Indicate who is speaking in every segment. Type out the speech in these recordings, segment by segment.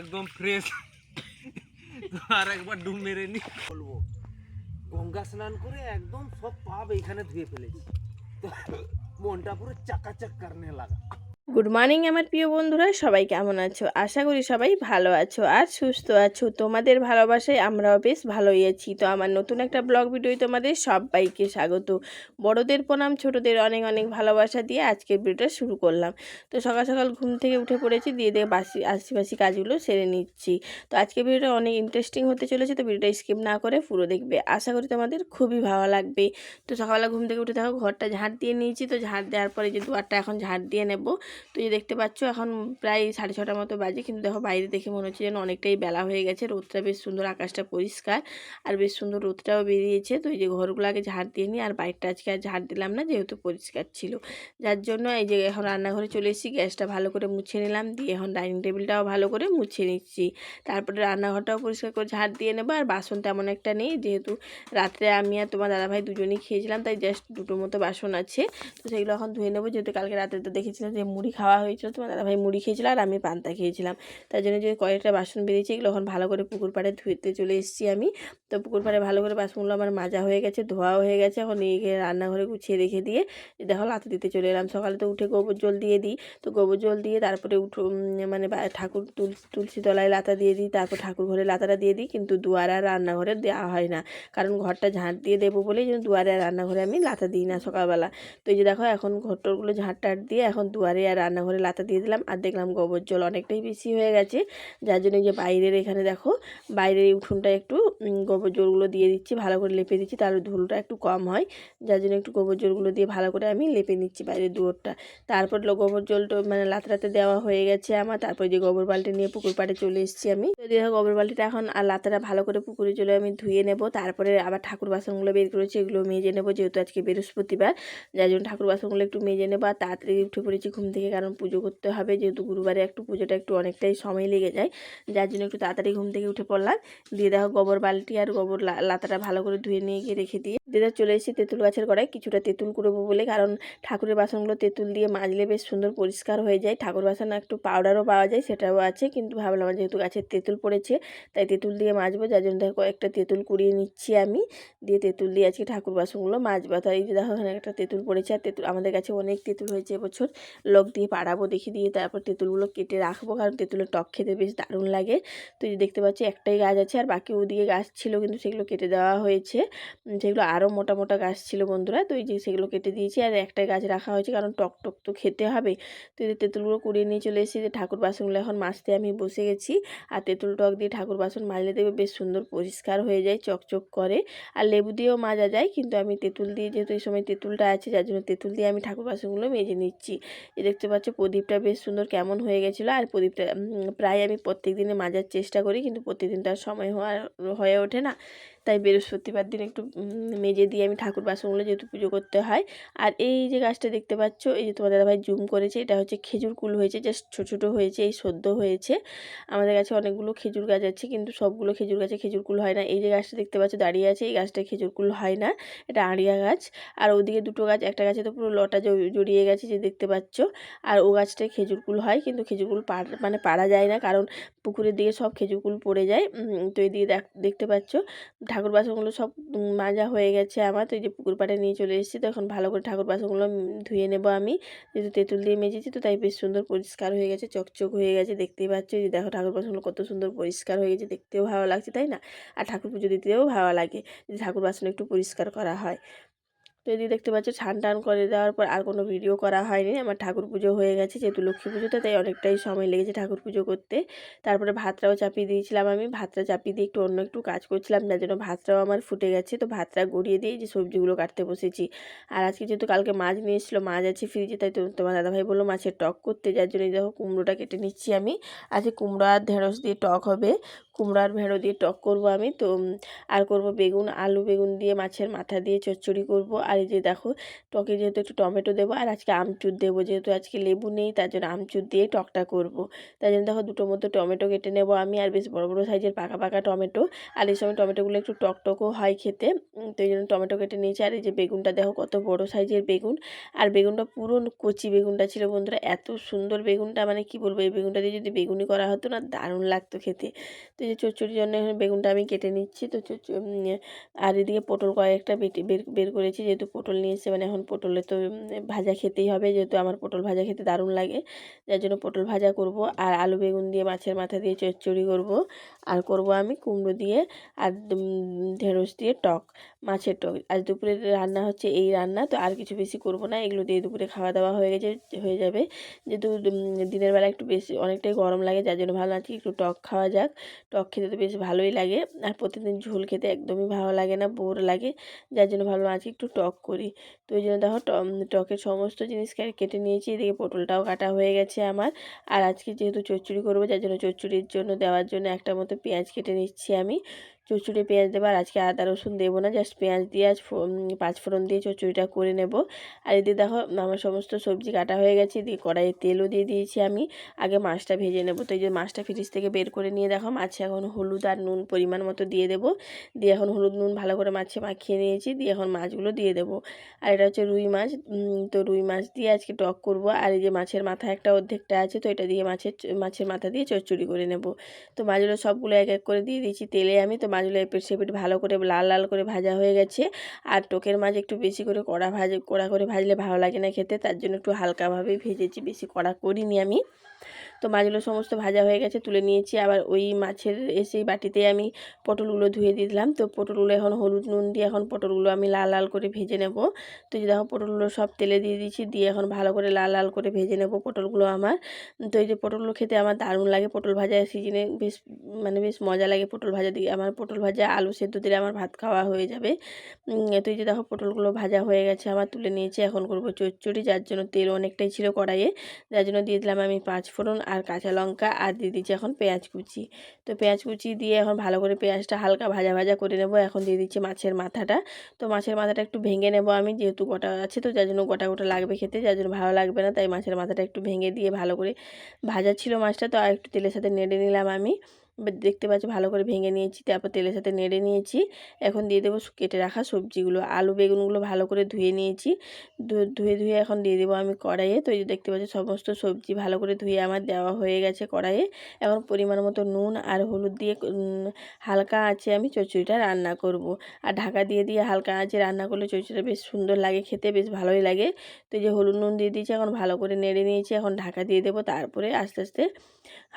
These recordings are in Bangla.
Speaker 1: একদম ফ্রেশ আর একবার ডুব মেরে নি। বলব, গঙ্গা স্নান করে একদম সব পাপ এখানে ধুয়ে ফেলেছি। মনটা পুরো চাকাচাক নিয়ে লাগা।
Speaker 2: গুড মর্নিং আমার প্রিয় বন্ধুরা। সবাই কেমন আছো? আশা করি সবাই ভালো আছো আর সুস্থ আছো। তোমাদের ভালোবাসায় আমরাও বেশ ভালোই আছি। তো আমার নতুন একটা ব্লগ ভিডিও তোমাদের সবাইকে স্বাগত। বড়দের প্রণাম, ছোটদের অনেক অনেক ভালোবাসা দিয়ে আজকের ভিডিওটা শুরু করলাম। তো সকাল সকাল ঘুম থেকে উঠে পড়েছি, দিয়ে দিয়ে বাসি আশিপাশি কাজগুলো সেরে নিচ্ছি। তো আজকের ভিডিওটা অনেক ইন্টারেস্টিং হতে চলেছে, তো ভিডিওটা স্কিপ না করে পুরো দেখবে। আশা করি তোমাদের খুবই ভালো লাগবে। তো সকালবেলা ঘুম থেকে উঠে দেখো, ঘরটা ঝাড় দিয়ে নিয়েছি। তো ঝাড় দেওয়ার পরে যে দুয়ারটা এখন ঝাড় দিয়ে নেব তো এই দেখতে পাচ্ছ, এখন প্রায় সাড়ে ছটার মতো বাজে, কিন্তু দেখো বাইরে দেখে মনে হচ্ছে যেন অনেকটাই বেলা হয়ে গেছে। রোদটা বেশ সুন্দর, আকাশটা পরিষ্কার, আর বেশ সুন্দর রোদটাও বেরিয়েছে। তো এই যে ঘরগুলো আগে ঝাড় দিয়ে নিই আর বাইরটা আজকে আর ঝাড় দিলাম না, যেহেতু পরিষ্কার ছিল। যার জন্য এই যে এখন রান্নাঘরে চলে এসেছি, গ্যাসটা ভালো করে মুছে নিলাম। দিয়ে এখন ডাইনিং টেবিলটাও ভালো করে মুছে নিচ্ছি। তারপরে রান্নাঘরটাও পরিষ্কার করে ঝাড় দিয়ে নেব, আর বাসন তেমন একটা নেই। যেহেতু রাত্রে আমি আর তোমার দাদাভাই দুজনেই খেয়েছিলাম, তাই জাস্ট দুটো মতো বাসন আছে। তো সেগুলো এখন ধুয়ে নেব, যেহেতু কালকে রাতে তো দেখেছিলাম যে মুড়ি খাওয়া হয়েছিল। তোমার দাদাভাই মুড়ি খেয়েছিল আর আমি পান্তা খেয়েছিলাম। তার জন্য যে কয়েকটা বাসন বেরিয়েছে এগুলো এখন ভালো করে পুকুর পাড়ে ধুয়েতে চলে এসেছি আমি। তো পুকুর পাড়ে ভালো করে বাসনগুলো আমার মাজা হয়ে গেছে, ধোয়াও হয়ে গেছে। এখন গিয়ে রান্নাঘরে গুছিয়ে রেখে দিয়ে দেখো লাতে দিতে চলে এলাম। সকালে তো উঠে গোবর জল দিয়ে দিই। তো গোবর জল দিয়ে তারপরে উঠো মানে ঠাকুর তুল- তুলসী তলায় লাতা দিয়ে দিই, তারপর ঠাকুর ঘরে লাতাটা দিয়ে দিই। কিন্তু দুয়ার আর রান্নাঘরে দেওয়া হয় না। কারণ ঘরটা ঝাঁট দিয়ে দেবো বলেই যেন দুয়ারে আর রান্নাঘরে আমি লাতা দিই না সকালবেলা। তো এই যে দেখো এখন ঘরটরগুলো ঝাঁট টাট দিয়ে এখন দুয়ারে আর রান্নাঘরে লাতা দিয়ে দিলাম আর দেখলাম গোবর জল অনেকটাই বেশি হয়ে গেছে। যার জন্য যে বাইরের এখানে দেখো, বাইরের উঠোনটা একটু গোবর জলগুলো দিয়ে দিচ্ছি, ভালো করে লেপে দিচ্ছি, তার ধুলোটা একটু কম হয়। যার জন্য একটু গোবর জলগুলো দিয়ে ভালো করে আমি লেপে নিচ্ছি বাইরের দুয়ারটা। তারপর গোবর জলটা মানে লাতাটাতে দেওয়া হয়ে গেছে আমার, তারপর যে গোবর বালতি নিয়ে পুকুর পাড়ে চলে এসেছি আমি। যদি গোবর বালতিটা এখন আর লাতাটা ভালো করে পুকুরে চলে আমি ধুয়ে নেব, তারপরে আবার ঠাকুর বাসনগুলো বের করেছি, এগুলো মেজে নেব যেহেতু আজকে বৃহস্পতিবার। যার জন্য ঠাকুর বাসনগুলো একটু মেজে নেব আর তাড়াতাড়ি উঠে পড়েছি, ঘুম থেকে কারণ পুজো করতে হবে। যেহেতু গুরুবারে একটু পুজোটা একটু অনেকটাই সময় লেগে যায়, যার জন্য একটু তাড়াতাড়ি ঘুম থেকে উঠে পড়লাম। দিয়ে দেখো গোবর বালতি আর গোবর লাতাটা ভালো করে ধুয়ে নিয়ে গিয়ে রেখে দিয়ে দিদা চলে এসেছি তেঁতুল গাছের গোড়ায়। কিছুটা তেঁতুল করব বলে, কারণ ঠাকুরের বাসনগুলো তেঁতুল দিয়ে মাজলে বেশ সুন্দর পরিষ্কার হয়ে যায়। ঠাকুর বাসন একটু পাউডারও পাওয়া যায়, সেটাও আছে। কিন্তু ভাবলাম যেহেতু গাছের তেঁতুল পড়েছে, তাই তেঁতুল দিয়ে মাজবো। যার জন্য দেখো কয়েকটা তেঁতুল কুড়িয়ে নিচ্ছি আমি। দিয়ে তেঁতুল দিয়ে আজকে ঠাকুর বাসনগুলো মাজবো। তো এই যে দেখো এখানে একটা তেঁতুল পড়েছে, আর তেঁতুল আমাদের কাছে অনেক তেঁতুল হয়েছে এবছর। লোক দিয়ে পাড়াবো দেখি দিয়ে তারপর তেঁতুলগুলো কেটে রাখব, কারণ তেঁতুলের টক খেতে বেশ দারুণ লাগে। তো দেখতে পাচ্ছি, একটাই গাছ আছে, আর বাকি ওদিকে গাছ ছিল, কিন্তু সেগুলো কেটে দেওয়া হয়েছে। সেগুলো আরও মোটা মোটা গাছ ছিল, বন্ধুরা। তো এই যে সেগুলো কেটে দিয়েছি, আর একটাই গাছ রাখা হয়েছে, কারণ টক টক তো খেতে হবে। তো এই তেঁতুলগুলো কুড়িয়ে নিয়ে চলে এসেছি, যে ঠাকুর বাসনগুলো এখন মাছতে আমি বসে গেছি। আর তেঁতুল টক দিয়ে ঠাকুর বাসন মাজলে দেবে বেশ সুন্দর পরিষ্কার হয়ে যায়, চকচক করে। আর লেবু দিয়েও মাজা যায়, কিন্তু আমি তেঁতুল দিয়ে, যেহেতু এই সময় তেঁতুলটা আছে, যার জন্য তেঁতুল দিয়ে আমি ঠাকুর বাসনগুলো মেজে নিচ্ছি। এই দেখতে পাচ্ছ প্রদীপটা বেশ সুন্দর কেমন হয়ে গেছিল। আর প্রদীপটা প্রায় আমি প্রত্যেক দিনে মাজার চেষ্টা করি, কিন্তু প্রতিদিনটা তার সময় হওয়ার, হয়ে ওঠে না। তাই বৃহস্পতিবার দিন একটু মেজে দিয়ে আমি ঠাকুর বাসনগুলো যেহেতু পুজো করতে হয়। আর এই যে গাছটা দেখতে পাচ্ছ, এই যে তোমার দাদাভাই জুম করেছে, এটা হচ্ছে খেজুর কুল হয়েছে, জাস্ট ছোটো ছোটো হয়েছে, এই সদ্য হয়েছে। আমাদের কাছে অনেকগুলো খেজুর গাছ আছে, কিন্তু সবগুলো খেজুর গাছে খেজুর কুল হয় না। এই যে গাছটা দেখতে পাচ্ছ, দাঁড়িয়ে আছে, এই গাছটা খেজুর কুল হয় না, এটা আড়িয়া গাছ। আর ওদিকে দুটো গাছ, একটা গাছে তো পুরো লটা জড়িয়ে গেছে, যে দেখতে পাচ্ছ। আর ও গাছটায় খেজুর কুল হয়, কিন্তু খেজুর কুল মানে পাড়া যায় না, কারণ পুকুরের দিকে সব খেজুর কুল পড়ে যায়। তো এই দিকে দেখ- দেখতে পাচ্ছ ঠাকুর বাসনগুলো সব মাজা হয়ে গেছে আমার। তো এই যে পুকুর পাড়ে নিয়ে চলে এসেছি। তো এখন ভালো করে ঠাকুর বাসনগুলো ধুয়ে নেব আমি। যেহেতু তেঁতুল দিয়ে মেজেছি, তো তাই বেশ সুন্দর পরিষ্কার হয়ে গেছে, চকচক হয়ে গেছে, দেখতেই পাচ্ছ। যে দেখো ঠাকুর বাসনগুলো কত সুন্দর পরিষ্কার হয়ে গেছে, দেখতেও ভালো লাগছে, তাই না? আর ঠাকুর পুজো দিতেও ভালো লাগে যে ঠাকুর বাসন একটু পরিষ্কার করা হয়। তো এদিকে দেখতে পাচ্ছ ছান টান করে দেওয়ার পর আর কোনো ভিডিও করা হয়নি। আমার ঠাকুর পুজো হয়ে গেছে যেহেতু লক্ষ্মী পুজোতে, তাই অনেকটাই সময় লেগেছে ঠাকুর পুজো করতে। তারপরে ভাতটাও চাপিয়ে দিয়েছিলাম আমি। ভাতটা চাপিয়ে দিয়ে একটু অন্য একটু কাজ করছিলাম, যার জন্য ভাতটাও আমার ফুটে গেছে। তো ভাতটা গড়িয়ে দিয়ে যে সবজিগুলো কাটতে বসেছি। আর আজকে যেহেতু কালকে মাছ নিয়ে এসেছিল, মাছ আছে ফ্রিজে তাই তোমার দাদাভাই বলল মাছের টক করতে। যার জন্য দেখো কুমড়োটা কেটে নিচ্ছি আমি। আজকে কুমড়ো আর ঢেঁড়স দিয়ে টক হবে। কুমড়ো আর ভেড়ো দিয়ে টক করব আমি। তো আর করব বেগুন, আলু বেগুন দিয়ে মাছের মাথা দিয়ে চচ্চড়ি করব। আর আর এই যে দেখো, টকে যেহেতু একটু টমেটো দেবো আর আজকে আমচুর দেবো, যেহেতু আজকে লেবু নেই, তার জন্য আমচুর দিয়ে টকটা করব। তাই জন্য দেখো দুটো মতো টমেটো কেটে নেব আমি আর বেশ বড় বড় সাইজের পাকা পাকা টমেটো। আর এই সময় টমেটোগুলো একটু টক টকও হয় খেতে তো এই জন্য টমেটো কেটে নিয়েছি। আর এই যে বেগুনটা দেখো কত বড় সাইজের বেগুন। আর বেগুনটা পুরো কচি বেগুনটা ছিল বন্ধুরা, এত সুন্দর বেগুনটা মানে কি বলব, এই বেগুনটা দিয়ে যদি বেগুনি করা হতো না, দারুণ লাগতো খেতে। তো এই যে চচ্চড়ির জন্য বেগুনটা আমি কেটে নিচ্ছি। তো আর এদিকে পটল কয়েকটা বেটে, বের বের করেছি, যেহেতু পটল নিয়ে এসে মানে এখন পটলে তো ভাজা খেতেই হবে। যেহেতু আমার পটল ভাজা খেতে দারুণ লাগে, যার জন্য পটল ভাজা করব। আর আলু, বেগুন দিয়ে, মাছের মাথা দিয়ে চচ্চড়ি করব। আর করব আমি কুমড়ো দিয়ে আর ঢেঁড়স দিয়ে টক, মাছের টক। আজ দুপুরে রান্না হচ্ছে এই রান্না, তো আর কিছু বেশি করব না। এগুলো দিয়ে দুপুরে খাওয়া দাওয়া হয়ে গেছে, হয়ে যাবে। যেহেতু দিনের বেলা একটু বেশি, অনেকটাই গরম লাগে, যার জন্য ভালো আজকে একটু টক খাওয়া যাক। টক খেতে তো বেশ ভালোই লাগে। আর প্রতিদিন ঝোল খেতে একদমই ভালো লাগে না, বোর লাগে। যার জন্য ভালো আজকে একটু টক করি। তো ওই জন্য দেখো টকের সমস্ত জিনিস কেটে নিয়েছি। এদিকে পটলটাও কাটা হয়ে গেছে আমার। আর আজকে যেহেতু চচ্চড়ি করব, যার জন্য চচ্চড়ির জন্য, দেওয়ার জন্য একটা মতো পেঁয়াজ কেটে নিচ্ছি আমি। চচ্চড়ি পেঁয়াজ দেবো আর আজকে আদা রসুন দেবো না জাস্ট পেঁয়াজ দিয়ে আজ পাঁচফোড়ন দিয়ে চচ্চড়িটা করে নেব। আর এদিকে দেখো, আমার সমস্ত সবজি কাটা হয়ে গেছে দিয়ে কড়াইয়ে তেলও দিয়ে দিয়েছি আমি। আগে মাছটা ভেজে নেব, তো এই যে মাছটা ফ্রিজ থেকে বের করে নিয়ে দেখো, মাছে এখন হলুদ আর নুন পরিমাণ মতো দিয়ে দেবো। দিয়ে এখন হলুদ, নুন ভালো করে মাছে মাখিয়ে নিয়েছি, দিয়ে এখন মাছগুলো দিয়ে দেবো। আর এটা হচ্ছে রুই মাছ তো রুই মাছ দিয়ে আজকে টক করব। আর এই যে মাছের মাথা একটা অর্ধেকটা আছে, তো এটা দিয়ে মাছের মাছের মাথা দিয়ে চচ্চড়ি করে নেব। তো মাছগুলো সবগুলো এক এক করে দিয়ে দিয়েছি তেলে আমি, তো মাছগুলো এপিট সেপিট ভালো করে লাল লাল করে ভাজা হয়ে গেছে। আর টোকের মাছ একটু বেশি করে কড়া ভাজে, কড়া করে ভাজলে ভালো লাগে না খেতে, তার জন্য একটু হালকাভাবেই ভেজেছি, বেশি কড়া করিনি আমি। তো মাছগুলো সমস্ত ভাজা হয়ে গেছে, তুলে নিয়েছি। আবার ওই মাছের এসেই বাটিতে আমি পটলগুলো ধুয়ে দিয়ে দিলাম। তো পটলগুলো এখন হলুদ নুন দিয়ে এখন পটলগুলো আমি লাল লাল করে ভেজে নেব। তো দেখো, পটলগুলো সব তেলে দিয়ে দিয়েছি, দিয়ে এখন ভালো করে লাল লাল করে ভেজে নেব পটলগুলো আমার। তো এই যে পটলগুলো খেতে আমার দারুণ লাগে, পটল ভাজা সিজনে বেশ মানে বেশ মজা লাগে পটল ভাজা দিয়ে। আমার পটল ভাজা আলু সেদ্ধ দিলে আমার ভাত খাওয়া হয়ে যাবে। তো এই যে দেখো, পটলগুলো ভাজা হয়ে গেছে, আমার তুলে নিয়েছি। এখন করব চচ্চড়ি, যার জন্য তেল অনেকটাই ছিল কড়াইয়ে। যার জন্য দিয়ে দিলাম আমি পাঁচ ফোড়ন আর কাঁচা লঙ্কা আর দিয়ে দিচ্ছি এখন পেঁয়াজ কুচি। তো পেঁয়াজ কুচি দিয়ে এখন ভালো করে পেঁয়াজটা হালকা ভাজা ভাজা করে নেব। এখন দিয়ে দিচ্ছি মাছের মাথাটা। তো মাছের মাথাটা একটু ভেঙে নেব আমি, যেহেতু গোটা আছে তো, যার জন্য গোটা গোটা লাগবে খেতে, যার জন্য ভালো লাগবে না, তাই মাছের মাথাটা একটু ভেঙে দিয়ে ভালো করে ভাজা ছিল মাছটা, তো আর একটু তেলের সাথে নেড়ে নিলাম আমি। দেখতে পাচ্ছি ভালো করে ভেঙে নিয়েছি, তারপর তেলের সাথে নেড়ে নিয়েছি। এখন দিয়ে দেবো কেটে রাখা সবজিগুলো। আলু, বেগুনগুলো ভালো করে ধুয়ে নিয়েছি। ধুয়ে ধুয়ে এখন দিয়ে দেবো আমি কড়াইয়ে। তো দেখতে পাচ্ছি সমস্ত সবজি ভালো করে ধুয়ে আমার দেওয়া হয়ে গেছে কড়াইয়ে। এখন পরিমাণ মতো নুন আর হলুদ দিয়ে হালকা আঁচে আমি চচ্চড়িটা রান্না করব। আর ঢাকা দিয়ে দিয়ে হালকা আঁচে রান্না করলে চচ্চড়িটা বেশ সুন্দর লাগে, খেতে বেশ ভালোই লাগে। তো যে হলুদ নুন দিয়ে দিয়েছি, এখন ভালো করে নেড়ে নিয়েছি। এখন ঢাকা দিয়ে দেবো, তারপরে আস্তে আস্তে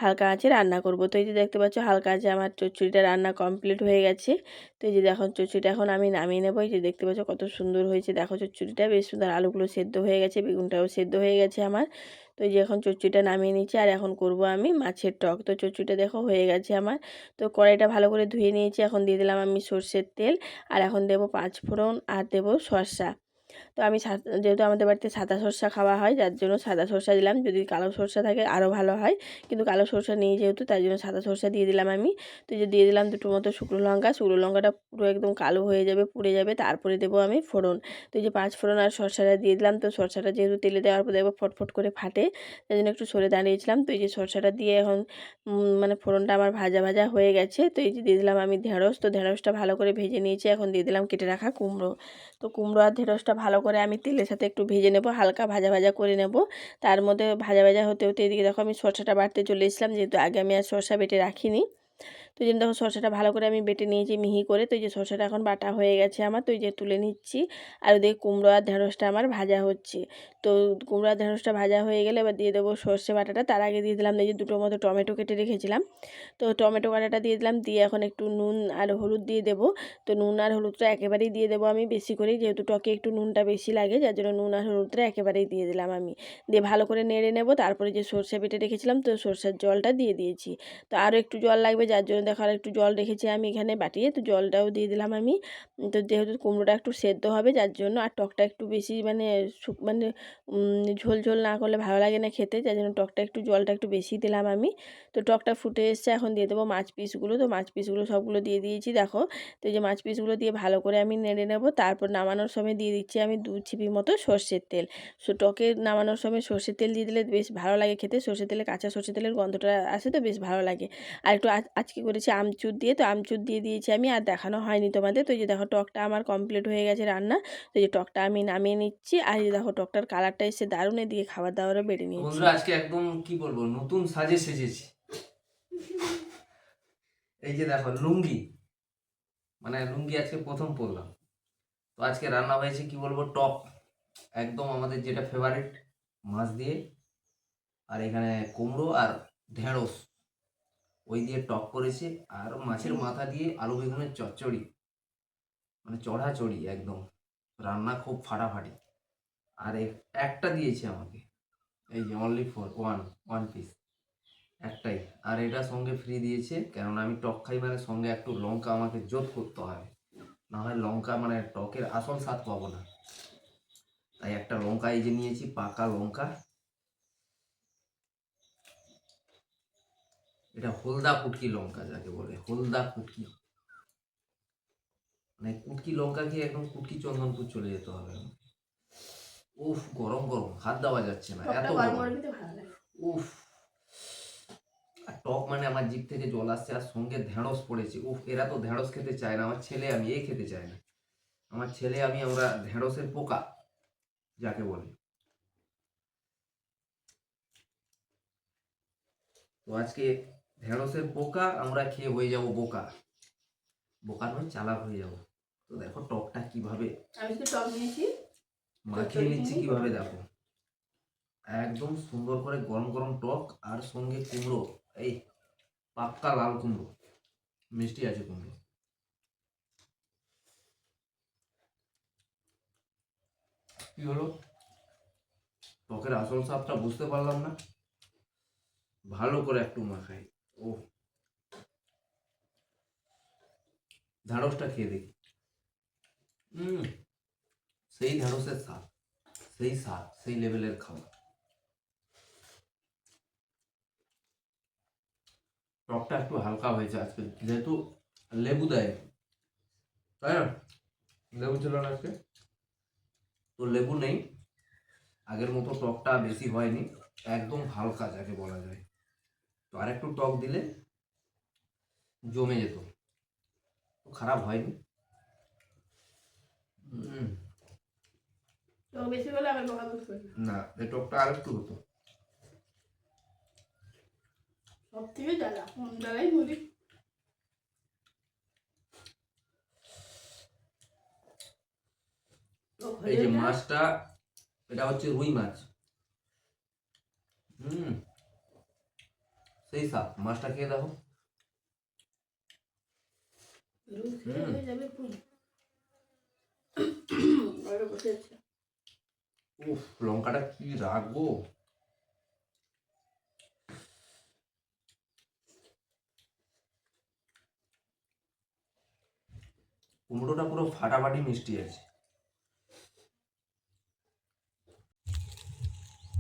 Speaker 2: হালকা আঁচে রান্না করব। তো এই যে দেখতে পাচ্ছ হালকা আঁচে আমার চচ্চড়িটা রান্না কমপ্লিট হয়ে গেছে। তো এই যে দেখো চচ্চড়িটা এখন আমি নামিয়ে নেব। যে দেখতে পাচ্ছ কত সুন্দর হয়েছে। দেখো চচ্চড়িটা বেশ সুন্দর আলুগুলো সেদ্ধ হয়ে গেছে, বেগুনটাও সেদ্ধ হয়ে গেছে আমার। তো এই যে এখন চচ্চড়িটা নামিয়ে নিচ্ছি, আর এখন করব আমি মাছের টক। তো চচ্চড়িটা দেখো হয়ে গেছে আমার। তো কড়াইটা ভালো করে ধুয়ে নিয়েছি, এখন দিয়ে দিলাম আমি সর্ষের তেল। আর এখন দেবো পাঁচ ফোড়ন আর দেবো শসা। তো আমি যেহেতু আমাদের বাড়িতে সাদা সর্ষা খাওয়া হয়, যার জন্য সাদা সর্ষা দিলাম। যদি কালো সর্ষা থাকে আরও ভালো হয়। কিন্তু কালো সর্ষা নেই যেহেতু, তাই জন্য সাদা সর্ষা দিয়ে দিলাম আমি। তো যে দিয়ে দিলাম দুটো মতো শুকনো লঙ্কা। শুকনো লঙ্কাটা পুরো একদম কালো হয়ে যাবে, পুড়ে যাবে। তারপরে দেবো আমি ফোড়ন। তো এই যে পাঁচ ফোড়ন আর সর্ষাটা দিয়ে দিলাম। তো সর্ষাটা যেহেতু তেলে দেওয়ার পর দেখব ফটফট করে ফাটে। তাই জন্য একটু সরে দাঁড়িয়েছিলাম। তো এই যে সর্ষাটা দিয়ে এখন মানে ফোড়নটা আমার ভাজা ভাজা হয়ে গেছে। তো এই যে দিয়ে দিলাম আমি ঢেঁড়স। তো ঢেঁড়সটা ভালো করে ভেজে নিয়েছি। এখন দিয়ে দিলাম কেটে রাখা কুমড়ো। তো কুমড়ো আর ঢেঁড়সটা ভালো করে আমি তেলের সাথে একটু ভেজে নেব, হালকা ভাজা ভাজা করে নেব। তার মধ্যে ভাজা ভাজা হতে হতে এদিকে দেখো আমি সরষাটা বাড়তে চলে এসেছিলাম, যেহেতু আগে আমি আর সরষা বেটে রাখিনি। তো জন্য দেখো সরষাটা ভালো করে আমি বেটে নিয়েছি মিহি করে। তো এই যে সরষাটা এখন বাটা হয়ে গেছে আমার, তো এই যে তুলে নিচ্ছি। আর ওদিকে কুমড়ো আর ঢেঁড়সটা আমার ভাজা হচ্ছে। তো কুমড়ো আর ঢেঁড়সটা ভাজা হয়ে গেলে এবার দিয়ে দেবো সর্ষে বাটাটা। তার আগে দিয়ে দিলাম এই যে দুটো মতো টমেটো কেটে রেখেছিলাম। তো টমেটো কাটাটা দিয়ে দিলাম, দিয়ে এখন একটু নুন আর হলুদ দিয়ে দেবো। তো নুন আর হলুদটা একেবারেই দিয়ে দেবো আমি বেশি করেই, যেহেতু টকে একটু নুনটা বেশি লাগে, যার জন্য নুন আর হলুদটা একেবারেই দিয়ে দিলাম আমি। দিয়ে ভালো করে নেড়ে নেব, তারপরে যে সর্ষে বেটে রেখেছিলাম, তো সর্ষের জলটা দিয়ে দিয়েছি। তো আরও একটু জল লাগবে, যার জন্য দেখো আর একটু জল রেখেছি আমি এখানে বাটিয়ে তো জলটাও দিয়ে দিলাম আমি। তো যেহেতু কুমড়োটা একটু সেদ্ধ হবে, যার জন্য আর টকটা একটু বেশি মানে মানে ঝোল ঝোল না করলে ভালো লাগে না খেতে, যার জন্য টকটা একটু জলটা একটু বেশি দিলাম আমি। তো টকটা ফুটে এসছে, এখন দিয়ে দেবো মাছ পিসগুলো। তো মাছ পিসগুলো সবগুলো দিয়ে দিয়েছি, দেখো। তো এই যে মাছ পিসগুলো দিয়ে ভালো করে আমি নেড়ে নেব। তারপর নামানোর সময় দিয়ে দিচ্ছি আমি দু ছিপি মতো সর্ষের তেল। সো টকে নামানোর সময় সর্ষের তেল দিয়ে দিলে বেশ ভালো লাগে খেতে। সর্ষের তেলে কাঁচা সর্ষের তেলের গন্ধটা আসে তো বেশ ভালো লাগে। আর একটু আজ- আজকে করেছি আমচুর দিয়ে। তো আমচুর দিয়ে দিয়েছি আমি আর দেখানো হয়নি তোমাদের। তো যে দেখো টকটা আমার কমপ্লিট হয়ে গেছে রান্না। তো এই যে টকটা আমি নামিয়ে নিচ্ছি। আর যে দেখো টকটার কালারটা এসে দারুণ দিয়ে খাবার দাবারও বেড়ে নিয়েছি।
Speaker 1: বন্ধুরা আজকে একদম কি বলব নতুন সাজে সেজেছি। এই যে দেখো লুঙ্গি। মানে লুঙ্গি আজকে প্রথম পরলাম। তো আজকে রান্না হয়েছে কি বলব টক। একদম আমাদের যেটা ফেভারিট মাছ দিয়ে। আর এখানে কুমড়ো আর ঢেঁড়স। ওই দিয়ে টক করেছে আর মাছের মাথা দিয়ে আলু বেগুনের চচ্চড়ি। মানে চড়া চড়ি একদম। রান্না খুব ফাটাফাটি। আর একটা দিয়েছে আমাকে। এই যে only for one one piece একটাই। আর এটা সঙ্গে ফ্রি দিয়েছে, কেননা আমি টক খাই মানে সঙ্গে একটু লঙ্কা আমাকে যোগ করতে হবে। না হয় লঙ্কা মানে টকের আসল স্বাদ পাবো না। তাই একটা লঙ্কা এই যে নিয়েছি, পাকা লঙ্কা। এটা হলদা কুটকি লঙ্কা যাকে বলে হলদা কুটকি। মানে কুটকি লঙ্কা খেয়ে একদম কুটকি চন্দনপুর চলে যেতে হবে। উফ গরম গরম হাত দেওয়া যাচ্ছে না এত উফ। আর টক মানে আমার জিভ থেকে জল আসছে আর সঙ্গে ঢেঁড়স পড়েছে। উফ এরা তো ঢেঁড়স খেতে চায় না আমার ছেলে আমি এই খেতে চায় না। আমার ছেলে আমি আমরা ঢেঁড়সের পোকা যাকে বলে। তো আজকে ঢেঁড়সের পোকা আমরা খেয়ে হয়ে যাব বোকা। বোকা নয় চালাক হয়ে যাব। তো দেখো টকটা কীভাবে?
Speaker 2: আমি তো টক নিয়েছি।
Speaker 1: মাখিয়ে নিচ্ছি কীভাবে দেখো? একদম সুন্দর করে গরম গরম টক আর সঙ্গে কুমড়ো এই পাক্কা লাল কুমড়ো। মিষ্টি আছে কুমড়ো। কি হলো? টকের আসল স্বাদটা বুঝতে পারলাম না। ভালো করে একটু মাখাই। ও ঢাড়সটা খেয়ে দেখি হুম সেই ঢেঁড়সের স্বাদ সেই স্বাদ সেই লেভেলের খাবার টকটা একটু হালকা হয়েছে আজকে যেহেতু লেবু দেয় তাই না লেবু ছিল না আজকে তো লেবু নেই আগের মতো টকটা বেশি হয়নি একদম হালকা যাকে বলা যায় তো আর একটু টক দিলে জমে যেত। তো খারাপ হয়নি। না এই টকটা আর একটু হতো।
Speaker 2: সব থেকে জ্বালা জ্বালাই
Speaker 1: এই যে মাছটা এটা হচ্ছে রুই মাছ। হুম। সেই সাপ মাছটা খেয়ে দেখো। উফ লঙ্কাটা কি রাখব কুমড়োটা পুরো ফাটাফাটি মিষ্টি আছে।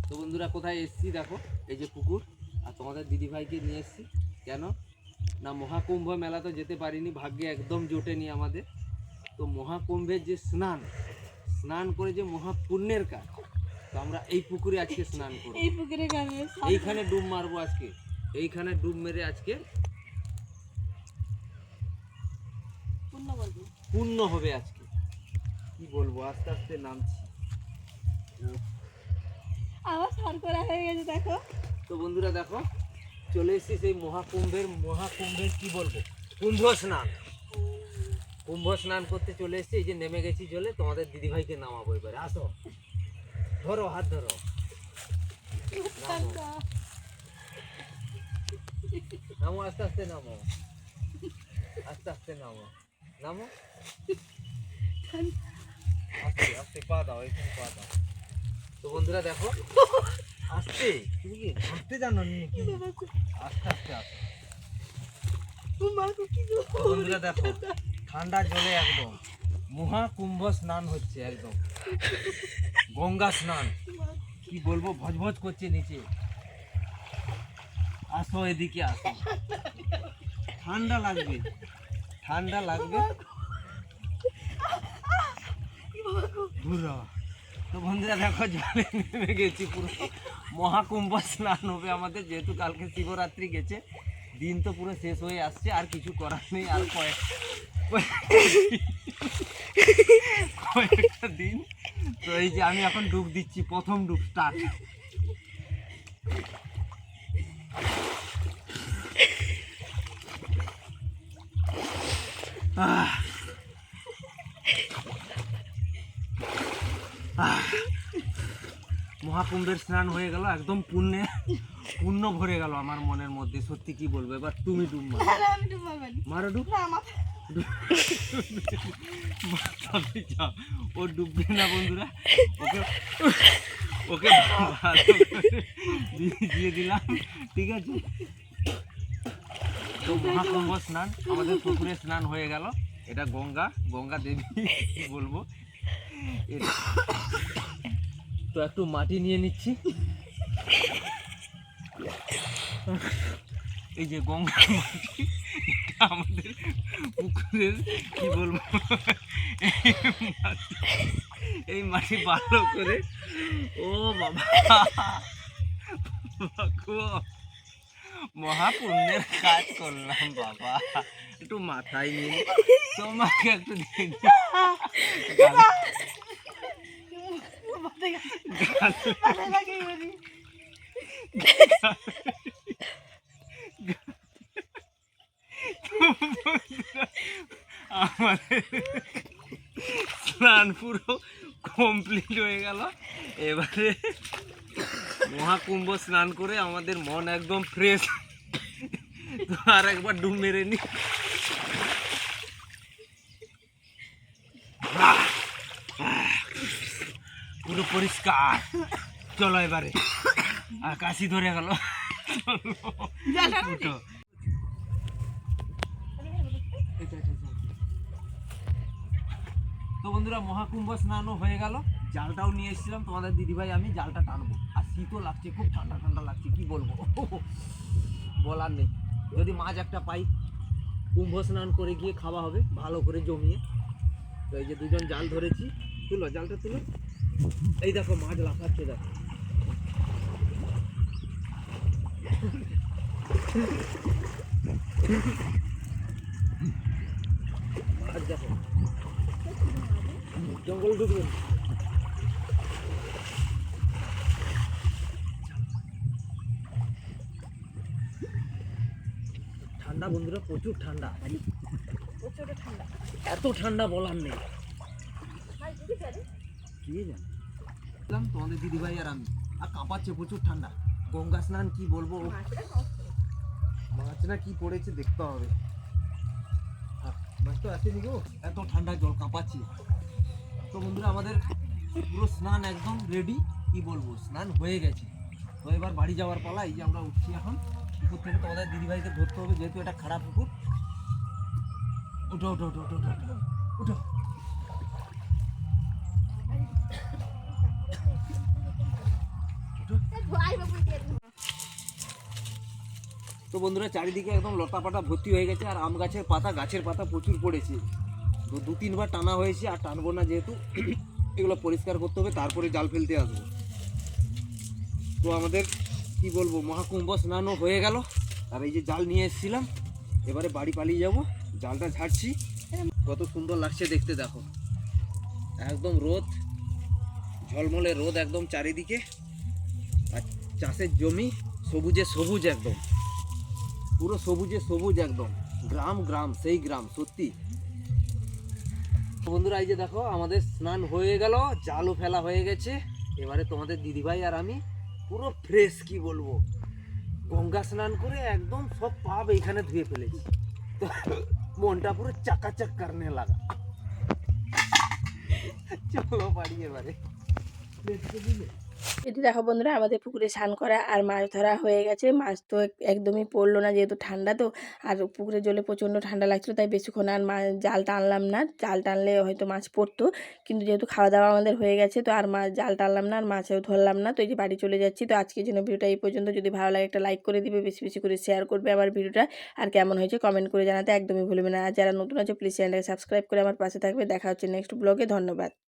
Speaker 1: তো বন্ধুরা কোথায় এসছি দেখো এই যে পুকুর। আর তোমাদের দিদিভাইকে নিয়ে এসছি। কেন? না মহাকুম্ভ মেলা তো যেতে পারিনি ভাগ্যে একদম জোটেনি আমাদের। তো মহাকুম্ভের যে স্নান স্নান করে যে মহাপুণ্যের কাজ তো আমরা এই পুকুরে আজকে স্নান করব।
Speaker 2: এই পুকুরে
Speaker 1: এইখানে ডুব মারবো আজকে। এইখানে ডুব মেরে আজকে
Speaker 2: পূর্ণ
Speaker 1: পূর্ণ হবে আজকে। কি বলব? আস্তে আস্তে নামছি।
Speaker 2: আবার সার করা হয়ে গেছে দেখো।
Speaker 1: তো বন্ধুরা দেখো, চলে এসেছি সেই মহাকুম্ভের মহাকুম্ভের কি বলব? কুম্ভ স্নান কুম্ভ স্নান করতে চলে এসেছি, এই যে নেমে গেছি জলে, তোমাদের দিদিভাইকে নামাবো এবারে। আসো। ধরো, হাত ধরো। নামো। আস্তে আস্তে নামো। আস্তে আস্তে নামো। নামো। আস্তে আস্তে পা দাও, এখানে পা দাও। তো বন্ধুরা দেখো আস্তে তুমি কি ধরতে জানো নি? কি? আস্তে আস্তে আস্তে বন্ধুরা দেখো ঠান্ডা জলে একদম মহা কুম্ভ স্নান হচ্ছে একদম। গঙ্গা স্নান। কি বলব ভজভজ করছে নিচে। আসো এদিকে আসো। ঠান্ডা লাগবে। ঠান্ডা লাগবে। তো বন্ধুরা দেখো জলে নেমে গেছি পুরো। মহাকুম্ভ স্নান হবে আমাদের, যেহেতু কালকে শিবরাত্রি গেছে। দিন তো পুরো শেষ হয়ে আসছে, আর কিছু করার নেই, আর কয়েক কয়েকটা দিন। তো এই যে আমি এখন ডুব দিচ্ছি, প্রথম ডুব স্টার্ট মহাকুম্ভের স্নান হয়ে গেল একদম পুণ্যে পুণ্য ভরে গেল আমার মনের মধ্যে সত্যি কি বলব? এবার তুমি ডুব মারো। মারো ডুব? ও ডুববে না বন্ধুরা। ওকে ওকে ভালো দিয়ে- দিলাম ঠিক আছে? তো মহাকুম্ভ স্নান আমাদের পুকুরে স্নান হয়ে গেল। এটা গঙ্গা গঙ্গা দেবী কি বলব? তো একটু মাটি নিয়ে নিচ্ছি এই যে গঙ্গা মাটি আমাদের পুকুরের, কি বলব এই মাটি ভালো করে, ও বাবা মহাপুণ্যের কাজ করলাম বাবা একটু মাথায় নিয়ে। তোমাকে একটু দিই। স্নান পুরো কমপ্লিট হয়ে গেল এবারে মহাকুম্ভ স্নান করে আমাদের মন একদম ফ্রেশ আর একবার ডুব মেরে নি পুরো পরিষ্কার। চলো এবারে। আর কাশি ধরে গেল। উঠো তো বন্ধুরা মহাকুম্ভ স্নানও হয়ে গেল। জালটাও নিয়ে এসেছিলাম। তোমাদের দিদিভাই আমি জালটা টানবো। আর শীতও লাগছে খুব ঠান্ডা ঠান্ডা লাগছে কি বলব? বলার নেই। যদি মাছ একটা পাই কুম্ভ স্নান করে গিয়ে খাওয়া হবে ভালো করে জমিয়ে। তো এই যে দুজন জাল ধরেছি। তুলো জালটা তুলো। এই দেখো মাছ লাফাচ্ছে দেখো। মাছ দেখো। জঙ্গল ঢুকবেন ঠান্ডা বন্ধুরা প্রচুর ঠান্ডা। এত ঠান্ডা বলার নেই। কি জানি? তোমাদের দিদিভাই আর আমি। আর কাঁপাচ্ছে প্রচুর ঠান্ডা। গঙ্গা স্নান কি বলব? মাছ না কি পড়েছে দেখতে হবে। মাছ তো আসেনি গো? এত ঠান্ডা জল কাঁপাচ্ছে। তো বন্ধুরা আমাদের পুরো স্নান একদম রেডি কি বলব? স্নান হয়ে গেছে। তো এবার বাড়ি যাওয়ার পালা এই যে আমরা উঠছি এখন। পুকুর থেকে তোমাদের দিদিভাইকে ধরতে হবে যেহেতু এটা খারাপ পুকুর। উঠো উঠো উঠো উঠো উঠো, উঠো। তো বন্ধুরা, চারিদিকে একদম লতা পাতা ভর্তি হয়ে গেছে, আর আম গাছের পাতা গাছের পাতা প্রচুর পড়েছে। তো দু তিনবার টানা হয়েছে, আর টানবো না যেহেতু, এগুলো পরিষ্কার করতে হবে, তারপরে জাল ফেলতে আসব। তো আমাদের, কি বলব, মহাকুম্ভ স্নানও হয়ে গেল, আর এই যে জাল নিয়ে এসেছিলাম, এবারে বাড়ি পালিয়ে যাব, জালটা ঝাড়ছি। কত সুন্দর লাগছে দেখতে, দেখো। একদম রোদ, ঝলমলে রোদ একদম চারিদিকে, আর চাষের জমি সবুজে সবুজ একদম। পুরো সবুজে সবুজ একদম। গ্রাম গ্রাম, সেই গ্রাম, সত্যি। বন্ধুরা, এই যে দেখো, আমাদের স্নান হয়ে গেল, জালও ফেলা হয়ে গেছে। এবারে তোমাদের দিদিভাই আর আমি পুরো ফ্রেশ কি বলব? গঙ্গা স্নান করে একদম সব পাপ এইখানে ধুয়ে ফেলেছি। তো মনটা পুরো চাকাচাক করনে লাগা। চলো বাড়ি এবারে।
Speaker 2: এটি দেখো বন্ধুরা, আমাদের পুকুরে স্নান করা আর মাছ ধরা হয়ে গেছে। মাছ তো এক- একদমই পড়ল না যেহেতু ঠান্ডা তো, আর পুকুরে জলে প্রচণ্ড ঠান্ডা লাগছিল, তাই বেশিক্ষণ আর মা, জাল টানলাম না। জাল টানলে হয়তো মাছ পড়তো, কিন্তু যেহেতু খাওয়া দাওয়া আমাদের হয়ে গেছে, তো আর মাছ জাল টানলাম না, আর মাছেও ধরলাম না। তো এই যে বাড়ি চলে যাচ্ছি, তো আজকের জন্য ভিডিওটা এই পর্যন্ত। যদি ভালো লাগে একটা লাইক করে দিবে, বেশি বেশি করে শেয়ার করবে আমার ভিডিওটা। আর কেমন হয়েছে কমেন্ট করে জানাতে একদমই ভুলবে না। আর যারা নতুন আছে, প্লিজ চ্যানেলটাকে সাবস্ক্রাইব করে আমার পাশে থাকবে। দেখা হচ্ছে নেক্সট ব্লগে, ধন্যবাদ।